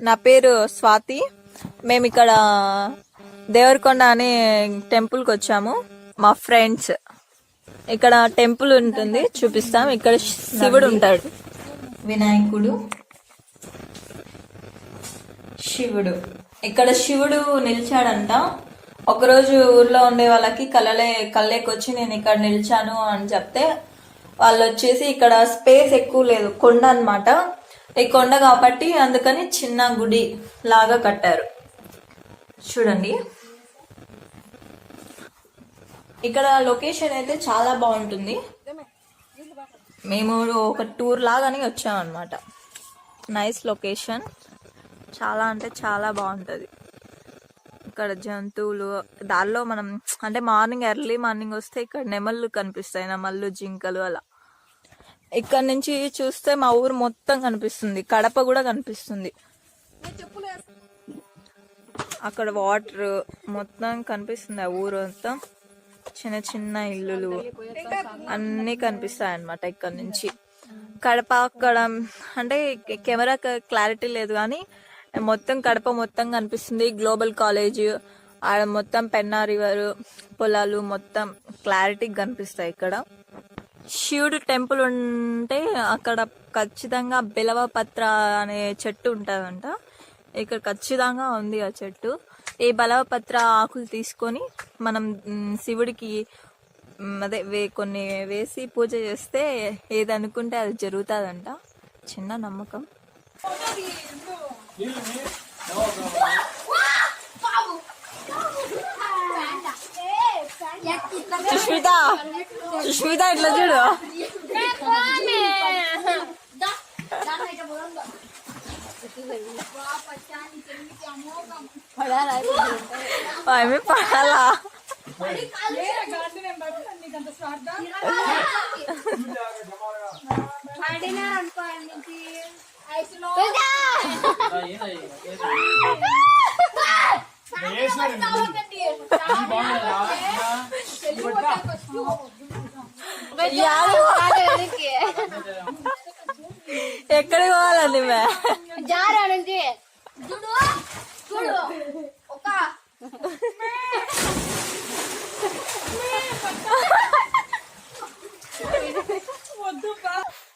నా పేరు స్వాతి. మేము ఇక్కడ దేవరకొండ అనే టెంపుల్కి వచ్చాము. మా ఫ్రెండ్స్. ఇక్కడ టెంపుల్ ఉంటుంది చూపిస్తాం. ఇక్కడ శివుడు ఉంటాడు. వినాయకుడు. శివుడు. ఇక్కడ శివుడు నిలిచాడంట. ఒకరోజు ఊర్లో ఉండే వాళ్ళకి కళ్ళలే కళ్ళేకొచ్చి నేను ఇక్కడ నిలిచాను అని చెప్తే వాళ్ళు వచ్చేసి ఇక్కడ స్పేస్ ఎక్కువ లేదు కొండ అనమాట ఈ కొండ కాబట్టి అందుకని చిన్న గుడి లాగా కట్టారు. చూడండి. ఇక్కడ లొకేషన్ అయితే చాలా బాగుంటుంది. మేము ఒక టూర్ లాగానే వచ్చామన్నమాట. అనమాట నైస్ లొకేషన్ చాలా అంటే చాలా బాగుంటుంది. ఇక్కడ జంతువులు దానిలో మనం అంటే మార్నింగ్ ఎర్లీ మార్నింగ్ వస్తే ఇక్కడ నెమళ్ళు కనిపిస్తాయి నెమళ్ళు జింకలు అలా. ఇక్కడ నుంచి చూస్తే మా ఊరు మొత్తం కనిపిస్తుంది. కడప కూడా కనిపిస్తుంది. అక్కడ వాటర్ మొత్తం కనిపిస్తుంది. ఆ ఊరు అంతా చిన్న చిన్న ఇల్లులు అన్నీ కనిపిస్తాయి అన్నమాట ఇక్కడ నుంచి. కడప అక్కడ అంటే కెమెరా క్లారిటీ లేదు కానీ మొత్తం కడప మొత్తం కనిపిస్తుంది. గ్లోబల్ కాలేజ్ ఆడ మొత్తం పెన్నా రివర్ పొలాలు మొత్తం క్లారిటీ కనిపిస్తాయి ఇక్కడ. శివుడు టెంపుల్ ఉంటే అక్కడ ఖచ్చితంగా బిలవపత్ర అనే చెట్టు ఉంటుందంట. ఇక్కడ ఖచ్చితంగా ఉంది ఆ చెట్టు. ఈ బలవపత్ర ఆకులు తీసుకొని మనం శివుడికి అదే వే కొన్ని వేసి పూజ చేస్తే ఏది అనుకుంటే అది జరుగుతుందంట. చిన్న నమ్మకం. సుష్మిత సుష్మిత ఇట్లా చూడు ఆమె పడాలా యారు? ఎక్కడికి పోవాలండి మే జారా నుంచి. చూడు చూడు. ఒక.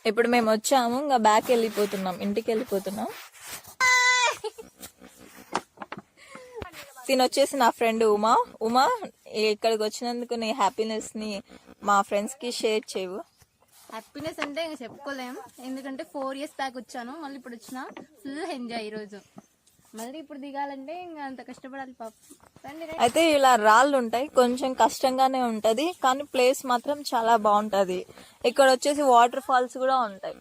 ఇప్పుడు మేము వచ్చాము ఇంకా బ్యాక్ వెళ్ళిపోతున్నాం ఇంటికి వెళ్ళిపోతున్నాం. తిని వచ్చేసి నా ఫ్రెండ్ ఉమా. ఉమా ఇక్కడికి వచ్చినందుకు నీ హ్యాపీనెస్ని మా ఫ్రెండ్స్కి షేర్ చేయవు. హ్యాపీనెస్ అంటే ఇంకా చెప్పుకోలేం. ఎందుకంటే ఫోర్ ఇయర్స్ బ్యాక్ వచ్చాను. మళ్ళీ ఇప్పుడు వచ్చిన ఫుల్ ఎంజాయ్ ఈ రోజు మళ్ళీ ఇప్పుడు దిగాలంటే ఇంకా అంత కష్టపడాలి పాప. అయితే ఇలా రాళ్ళు ఉంటాయి. కొంచెం కష్టంగానే ఉంటది. కానీ ప్లేస్ మాత్రం చాలా బాగుంటది. ఇక్కడ వచ్చేసి వాటర్ ఫాల్స్ కూడా ఉంటాయి.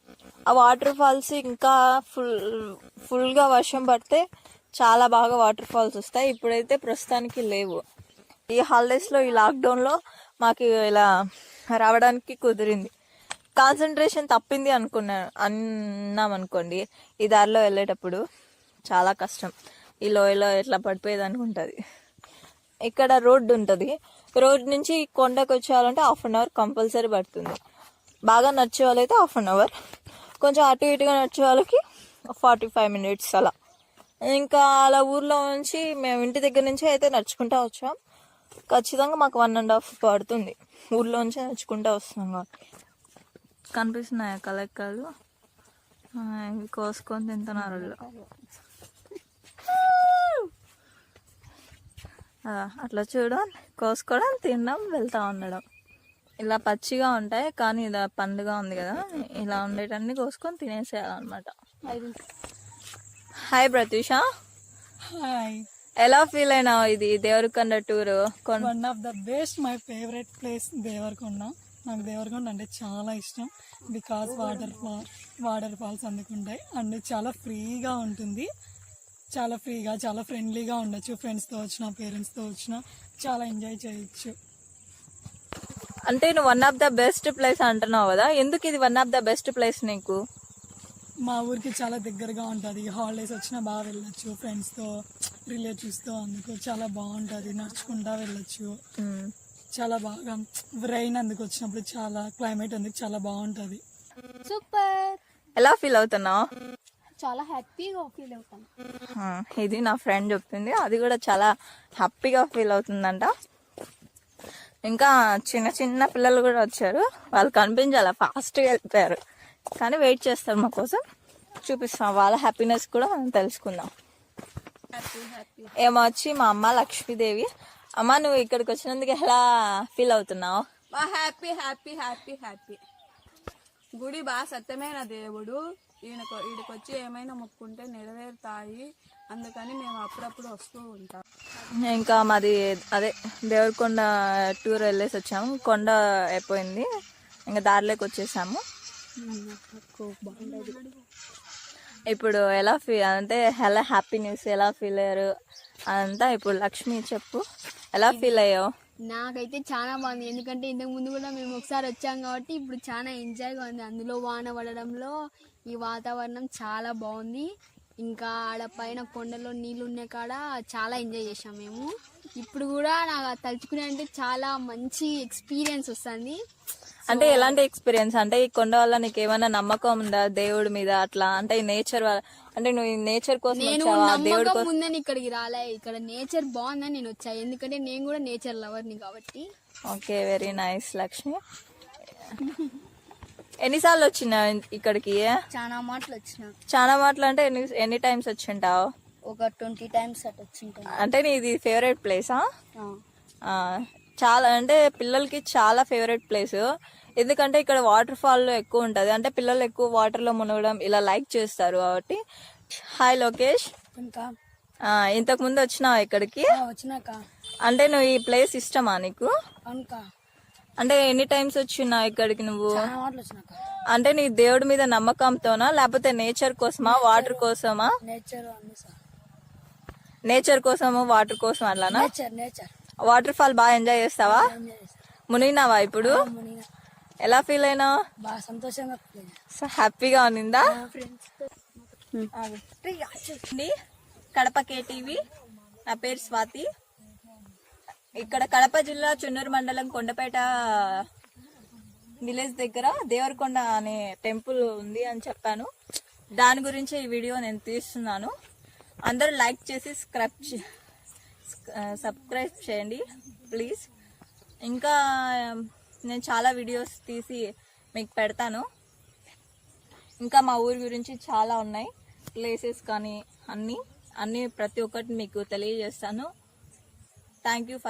ఆ వాటర్ ఫాల్స్ ఇంకా ఫుల్ ఫుల్గా వర్షం పడితే చాలా బాగా వాటర్ ఫాల్స్ వస్తాయి. ఇప్పుడైతే ప్రస్తుతానికి లేవు. ఈ హాలిడేస్లో ఈ లాక్డౌన్లో మాకు ఇలా రావడానికి కుదిరింది. కాన్సన్ట్రేషన్ తప్పింది అనుకున్నా అన్నాం అనుకోండి ఈ దారిలో వెళ్ళేటప్పుడు చాలా కష్టం. ఈ లోయలో ఎట్లా పడిపోయేది అనుకుంటుంది. ఇక్కడ రోడ్డు ఉంటుంది. రోడ్ నుంచి కొండకు వచ్చేయాలంటే హాఫ్ అన్ అవర్ కంపల్సరీ పడుతుంది. బాగా నడిచే వాళ్ళైతే హాఫ్ అన్ అవర్ కొంచెం అటు ఇటుగా నడిచే వాళ్ళకి ఫార్టీ ఫైవ్ మినిట్స్ అలా. ఇంకా అలా ఊర్లో నుంచి మేము ఇంటి దగ్గర నుంచి అయితే నడుచుకుంటా వచ్చాం. ఖచ్చితంగా మాకు వన్ అండ్ హాఫ్ పడుతుంది. ఊర్లో నుంచి నడుచుకుంటా వస్తున్నాం కాబట్టి. కనిపిస్తున్నాయా కలెక్కలు? కోసుకొని తింటున్నారు అట్లా చూడం కోసుకోవడం తినడం వెళ్తా ఉండడం. ఇలా పచ్చిగా ఉంటాయి కానీ ఇలా పండుగ ఉంది కదా. ఇలా ఉండేటన్ని కోసుకొని తినేసేయాలన్నమాట. హాయ్ ప్రత్యూష హాయ్ ఎలా ఫీల్ అయినావు ఇది Devarakonda tour one of the best my favourite place Devarakonda. నాకు దేవరకొండ అంటే చాలా ఇష్టం. Because water fall water falls అందుకుంటాయి and చాలా ఫ్రీగా ఉంటుంది. చాలా ఫ్రీగా చాలా ఫ్రెండ్లీగా ఉండొచ్చు. ఫ్రెండ్స్తో వచ్చిన పేరెంట్స్తో వచ్చిన చాలా ఎంజాయ్ చేయొచ్చు. అంటే నువ్వు one of the best place అంటున్నావు కదా. ఎందుకు ఇది one of the best place నీకు? మా ఊరికి చాలా దగ్గరగా ఉంటుంది. హాలిడేస్ వచ్చినా బాగా వెళ్ళొచ్చు. ఫ్రెండ్స్తో రిలేటివ్స్తో అందుకు చాలా బాగుంటుంది. నడుచుకుంటా వెళ్ళొచ్చు. చాలా బాగా రైన్ అందుకు వచ్చినప్పుడు చాలా క్లైమేట్ అందుకు చాలా బాగుంటుంది. సూపర్ ఎలా ఫీల్ అవుతున్నావు? చాలా హ్యాపీగా ఫీల్ అవుతాం ఆ, ఇది నా ఫ్రెండ్ చెప్తుంది. అది కూడా చాలా హ్యాపీగా ఫీల్ అవుతుందంట. ఇంకా చిన్న చిన్న పిల్లలు కూడా వచ్చారు. వాళ్ళు కనిపించాల? ఫాస్ట్గా వెళ్ళిపోయారు కానీ వెయిట్ చేస్తారు మా కోసం. చూపిస్తాం వాళ్ళ హ్యాపీనెస్ కూడా మనం తెలుసుకుందాం. ఏమో వచ్చి మా అమ్మ లక్ష్మీదేవి. అమ్మ నువ్వు ఇక్కడికి వచ్చినందుకు ఎలా ఫీల్ అవుతున్నావు? హ్యాపీ హ్యాపీ హ్యాపీ హ్యాపీ గుడి బాగా సత్యమైన దేవుడు. ఈయనకు ఈడికి వచ్చి ఏమైనా మొక్కుంటే నెరవేరుతాయి. అందుకని మేము అప్పుడప్పుడు వస్తూ ఉంటాం. ఇంకా మాది అదే దేవరకొండ టూర్ వెళ్ళేసి వచ్చాము. కొండ అయిపోయింది. ఇంకా దారిలోకి వచ్చేసాము. ఇప్పుడు ఎలా ఫీల్ అంటే ఎలా హ్యాపీ న్యూస్ ఎలా ఫీల్ అయ్యారు? అదంతా ఇప్పుడు లక్ష్మి చెప్పు. ఎలా ఫీల్ అయ్యావు? నాకైతే చాలా బాగుంది. ఎందుకంటే ఇంతకు ముందు కూడా మేము ఒకసారి వచ్చాం కాబట్టి ఇప్పుడు చాలా ఎంజాయ్గా ఉంది. అందులో వాన పడడంలో ఈ వాతావరణం చాలా బాగుంది. ఇంకా ఆడ పైన కొండలో నీళ్ళు ఉన్న కాడ చాలా ఎంజాయ్ చేసాం మేము. ఇప్పుడు కూడా నాకు తలుచుకునే అంటే చాలా మంచి ఎక్స్పీరియన్స్ వస్తుంది. అంటే ఎలాంటి ఎక్స్పీరియన్స్ అంటే ఈ కొండ వల్ల నీకు ఏమైనా నమ్మకం ఉందా? దేవుడి మీద అట్లా? అంటే నేచర్ అంటే నువ్వు ఈ నేచర్ కోసం నేను దేవుడి కోసం ఉందని ఇక్కడికి రాలే. ఇక్కడ నేచర్ బాగుందని నేను వచ్చా. ఎందుకంటే నేను కూడా నేచర్ లవర్ని కాబట్టి. Okay very nice Lakshmi. ఎన్నిసార్లు వచ్చినా ఇక్కడికి? చాలా మాటలు వచ్చిన చాలా మాటలు అంటే ఎన్ని ఎన్ని టైమ్స్ వచ్చింటావు? ఒక ట్వంటీ టైమ్స్ అటు వచ్చింటాను అంటే నీది ఫేవరెట్ ప్లేసా? చాలా అంటే పిల్లలకి చాలా ఫేవరెట్ ప్లేస్. ఎందుకంటే ఇక్కడ వాటర్ ఫాల్ ఎక్కువ ఉంటది. అంటే పిల్లలు ఎక్కువ వాటర్లో మునగడం ఇలా లైక్ చేస్తారు కాబట్టి. హాయ్ లోకేష్. ఇంకా ఇంతకు ముందు వచ్చినావు ఇక్కడికి? వచ్చినాక. అంటే నువ్వు ఈ ప్లేస్ ఇష్టమా నీకు? అంటే ఎన్ని టైమ్స్ వచ్చినావు ఇక్కడికి నువ్వు? అంటే నీ దేవుడి మీద నమ్మకంతోనా? లేకపోతే నేచర్ కోసమా? వాటర్ కోసమా? నేచర్ నేచర్ కోసము వాటర్ కోసం అట్లానా? Nature nature. వాటర్ ఫాల్ బాగా ఎంజాయ్ చేస్తావా? మునిగినావా ఇప్పుడు? ఎలా ఫీల్ అయినావు? బాగా సంతోషంగా హ్యాపీగా ఉన్నిందా కడప కేటీవీ నా పేరు స్వాతి. ఇక్కడ కడప జిల్లా చున్నూరు మండలం కొండపేట విలేజ్ దగ్గర దేవరకొండ అనే టెంపుల్ ఉంది అని చెప్పాను. దాని గురించి ఈ వీడియో నేను తీస్తున్నాను. అందరూ లైక్ చేసి స్క్రబ్ సబ్స్క్రైబ్ చేయండి ప్లీజ్. ఇంకా నేను చాలా వీడియోస్ తీసి మీకు పెడతాను. ఇంకా మా ఊరి గురించి చాలా ఉన్నాయి. ప్లేసెస్ కానీ అన్నీ అన్నీ ప్రతి ఒక్కటి మీకు తెలియజేస్తాను. Thank you for